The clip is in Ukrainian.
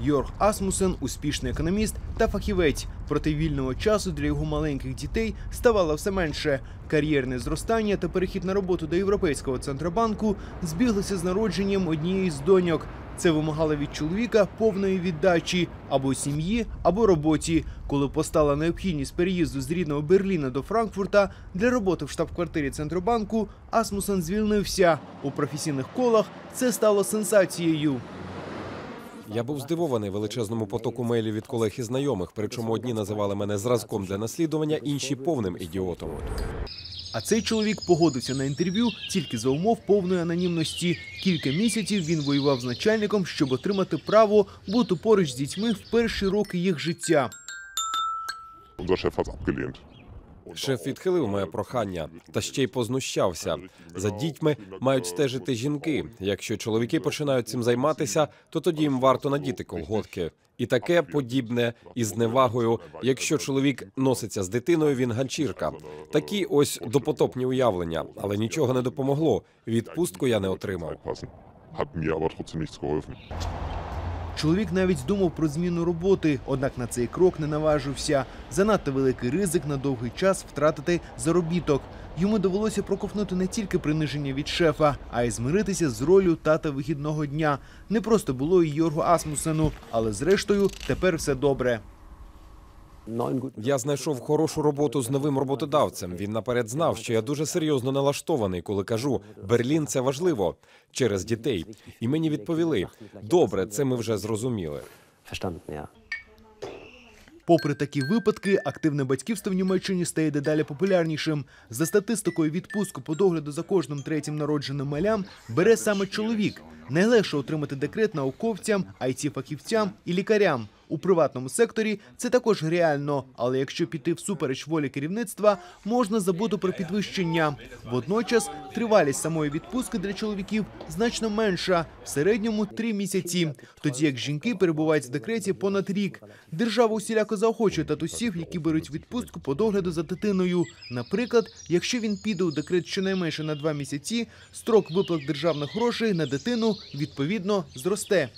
Йорг Асмусен успішний економіст та фахівець. Проте вільного часу для його маленьких дітей ставало все менше. Кар'єрне зростання та перехід на роботу до Європейського центробанку збіглися з народженням однієї з доньок. Це вимагало від чоловіка повної віддачі або сім'ї, або роботі. Коли постала необхідність переїзду з рідного Берліна до Франкфурта для роботи в штаб-квартирі Центробанку, Асмусен звільнився. У професійних колах це стало сенсацією. Я був здивований величезному потоку мейлів від колег і знайомих, причому одні називали мене зразком для наслідування, інші повним ідіотом. А цей чоловік погодився на інтерв'ю тільки за умов повної анонімності. Кілька місяців він воював з начальником, щоб отримати право бути поруч з дітьми в перші роки їх життя. Unser Chef hat abgelehnt. Шеф відхилив моє прохання та ще й познущався. За дітьми мають стежити жінки. Якщо чоловіки починають цим займатися, то тоді їм варто надіти колготки. І таке подібне із зневагою. Якщо чоловік носиться з дитиною, він ганчірка. Такі ось допотопні уявлення, але нічого не допомогло. Відпустку я не отримав. Чоловік навіть думав про зміну роботи, однак на цей крок не наважився. Занадто великий ризик на довгий час втратити заробіток. Йому довелося проковнути не тільки приниження від шефа, а й змиритися з ролью тата вихідного дня. Не просто було і Йоргу Асмусену, але зрештою тепер все добре. Я знайшов хорошу роботу з новим роботодавцем. Він наперед знав, що я дуже серйозно налаштований, коли кажу Берлін це важливо через дітей. І мені відповіли: добре, це ми вже зрозуміли. Попри такі випадки, активне батьківство в Німеччині стає дедалі популярнішим. За статистикою відпустку по догляду за кожним третім народженим малям бере саме чоловік. Найлегше отримати декрет науковцям, it фахівцям і лікарям. У приватному секторі це також реально, але якщо піти всупереч волі керівництва, можна забути про підвищення. Водночас тривалість самої відпустки для чоловіків значно менша в середньому три місяці. Тоді як жінки перебувають в декреті понад рік. Держава усіляко заохочує татусів, які беруть відпустку по догляду за дитиною. Наприклад, якщо він піде у декрет щонайменше на два місяці, строк виплат державних грошей на дитину відповідно зросте.